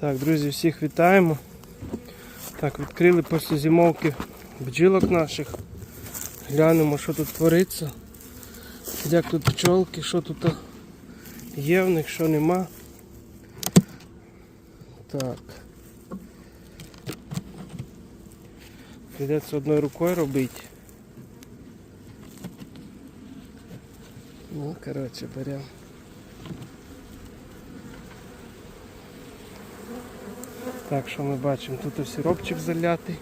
Так, друзі, всіх вітаємо. Так, відкрили після зимовки бджілок наших. Глянемо, що тут твориться. Як тут пчолки, що тут є в них, що нема. Так. Прийдеться одною рукою робити. Ну, коротше, беремо. Так, що ми бачимо? Тут сиропчик залятий.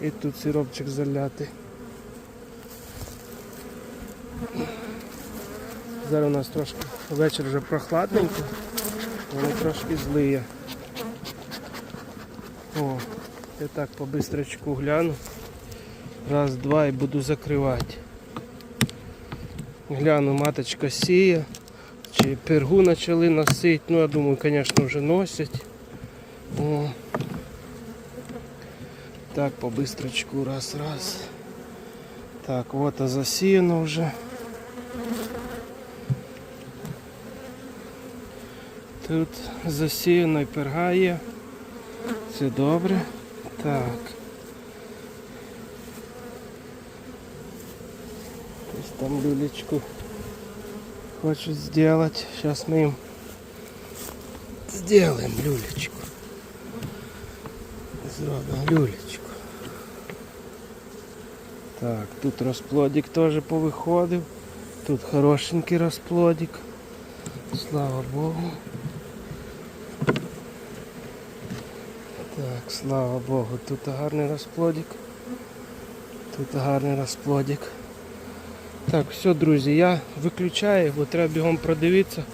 І тут сиропчик залятий. Зараз у нас трошки вечір вже прохладненько, вони трошки злиє. О, я так по бистрочку гляну. Раз, два і буду закривати. Гляну, маточка сіє. Чи пергу почали носити. Ну, я думаю, звісно, вже носять. О. Так, по бистрочку, раз, раз. Так, вот а засіяно вже. Тут засіяно і перга є. Це добре. Так. Ось там люлечку хочуть зробити. Зараз ми їм зробимо люлечку. Зробимо люлечку. Так, тут розплодик теж повиходив. Тут хорошенький розплодик. Слава Богу. Так, слава Богу, тут гарний розплодик. Тут гарний розплодик. Так, все, друзі, я виключаю, бо треба бігом продивитися.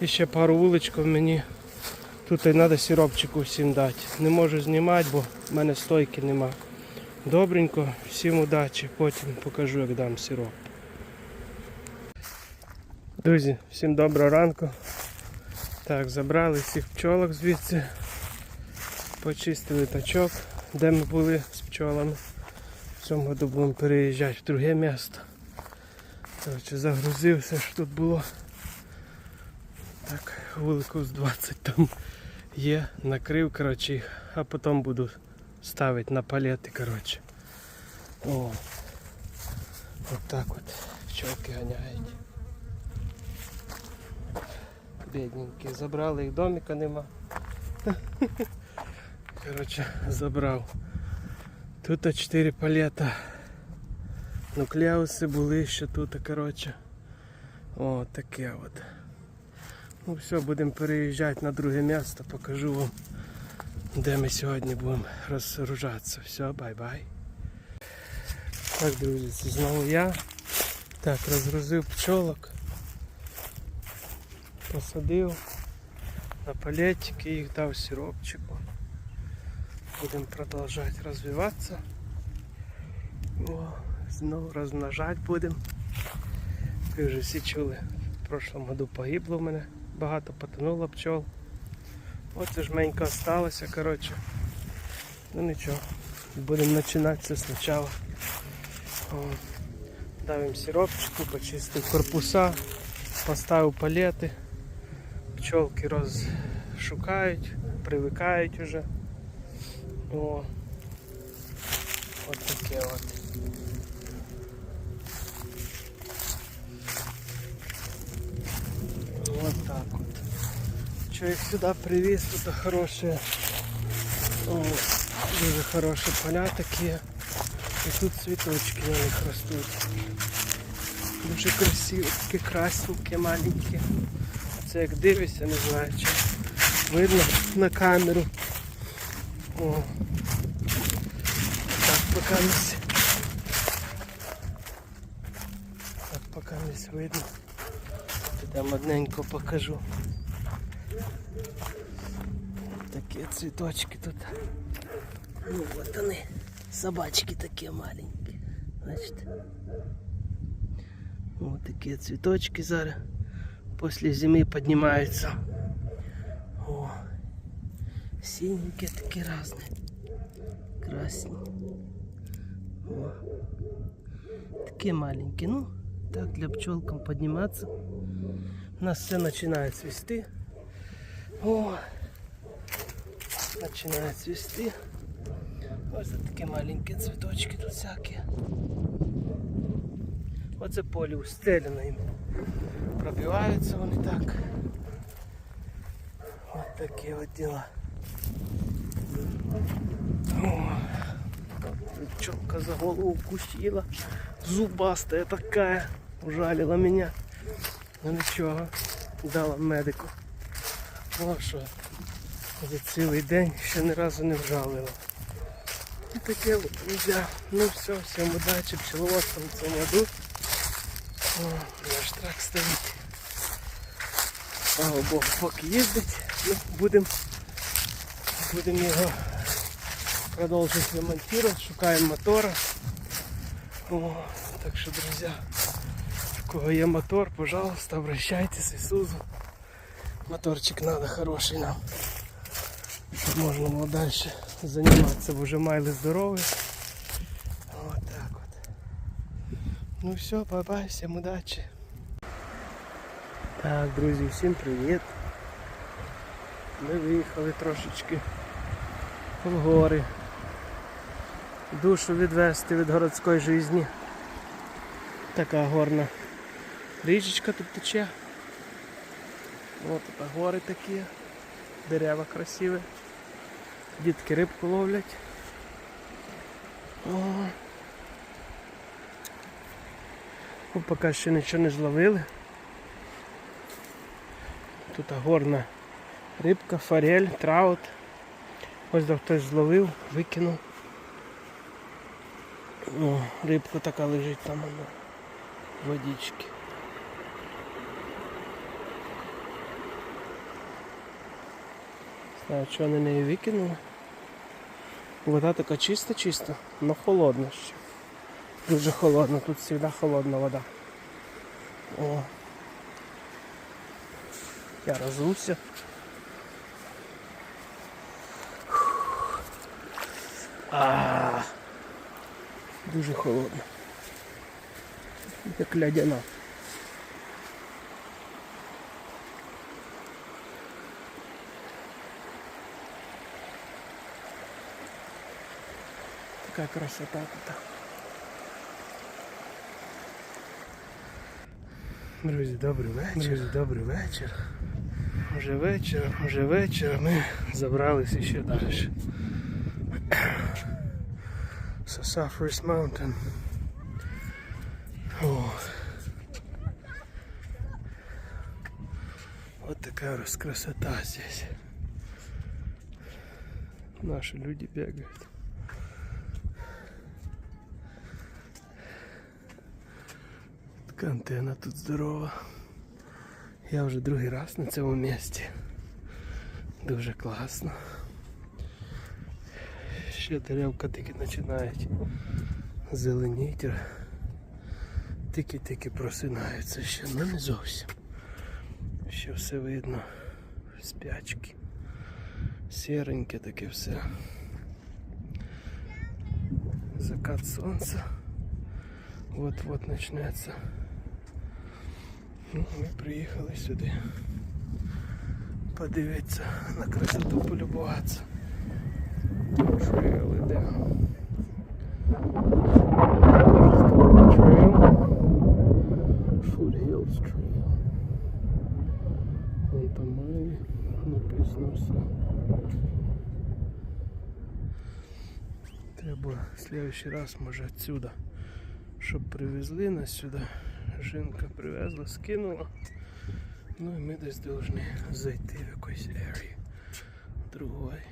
І ще пару вуличків мені. Тут і треба сиропчику всім дати. Не можу знімати, бо в мене стойки нема. Добренько, всім удачі, потім покажу, як дам сироп. Друзі, всім доброго ранку. Так, забрали всіх пчолок звідси. Почистили тачок, де ми були з пчолами. В цьому году будемо переїжджати в друге місто. Коротше, загрузив все, що тут було. Так, вуликів з 20 там є, накрив, коротше, а потім буду ставити на палети, коротше. О. От так от пчолки ганяють. Бідненькі. Забрали їх, домика нема. Коротше, забрав. Тут 4 палета. Нуклеуси були ще тут, коротше. О, таке от. Ну все, будемо переїжджати на друге місто, покажу вам, де ми сьогодні будемо розгружатися. Все, бай-бай. Так, друзі, це знову я. Так, розгрузив пчолок. Посадив на палетики, їх дав сиропчику. Будемо продовжувати розвиватися. О, знову розмножати будемо. Ви вже всі чули, в прошлому году погибло в мене, багато потонуло пчол. Оце ж менько осталося, коротше. Ну нічого, будемо починати все спочатку. О, Дав їм сиропчику, почистив корпуса, поставив палети. Пчолки розшукають, привикають уже. О, от таке от. Вот так вот. Че их сюда привез, тут хорошие, о, хорошие поля такие. И тут цветочки на них растут. Дуже красиві, такі красненькі, маленькі. Це як дивишся, не знаю, чи видно на камеру. О. Так, поки не Так, поки не видно. Там одненько покажу. Такі цвіточки тут. Ну вот вони. Собачки такі маленькі. Значить. Вот такі цвіточки зараз. Після зими піднімаються. О, синенькі такі різні. Красні. О. Такі маленькі. Ну, так для пчелкам подниматься. У нас все начинает цвести. О, починає цвісти. Ось такі маленькі цвіточки тут всякі. Оце поле устеляно їм. Пробиваються вони так. От такі от діла. О, Пчелка за голову укусила. Зубастая такая. Ужалила меня. Ну нічого. Дала медику. О що. За цілий день ще ні разу не вжалила. І таке от, друзі. Ну все, всім удачі, пчеловодством в цьому году. О, наш трак стоїть. Слава Богу, поки їздить, ну, будемо будем його продовжувати ремонтувати, шукаємо мотора. О, так що, друзі, кого є мотор, пожалуйста, обращайтесь, Ісузу. Моторчик надо хороший нам. Щоб можна було далі займатися, бо вже майли здорові. Вот так от. Ну все, бай-бай, всім удачі. Так, друзі, всім привіт. Ми виїхали трошечки в гори. Душу відвести від городської житті. Така горна річечка тут тече. Тут гори такі, дерева красиві. Дітки рибку ловлять. О. Поки ще нічого не зловили. Тут горна рибка, форель, траут. Ось де хтось зловив, викинув. О, рибка така лежить там на водичці. Знаю, що вони неї викинули. Вода така чиста-чиста, але холодна ще. Дуже холодна, тут завжди холодна вода. О. Я розувся. А, дуже холодно. Як лядяна. Така красота тут. Друзі, добрий вечір. Друзі, добрий вечір. Вже вечір, вже вечір, ми забралися ще далі. Sassafras Mountain. О. Вот такая раз красота здесь. Наши люди бегают. Така антенна тут здорова. Я вже другий раз на цьому місці. Дуже класно. Ще деревка тільки починають зеленіти. Тільки-тільки просинаються ще, ну не зовсім. Ще все видно. Спячки. Сіреньке таке все. Закат сонця. Вот-вот почнеться. Ну, Ми приїхали сюди. Подивитися на красоту полюбуватися. Трейл іде. Trail. Foothills. Треба в следующий раз може отсюда, щоб привезли нас сюди. Жінка привезла, скинула. Ну і ми десь повинні зайти в якусь area другої.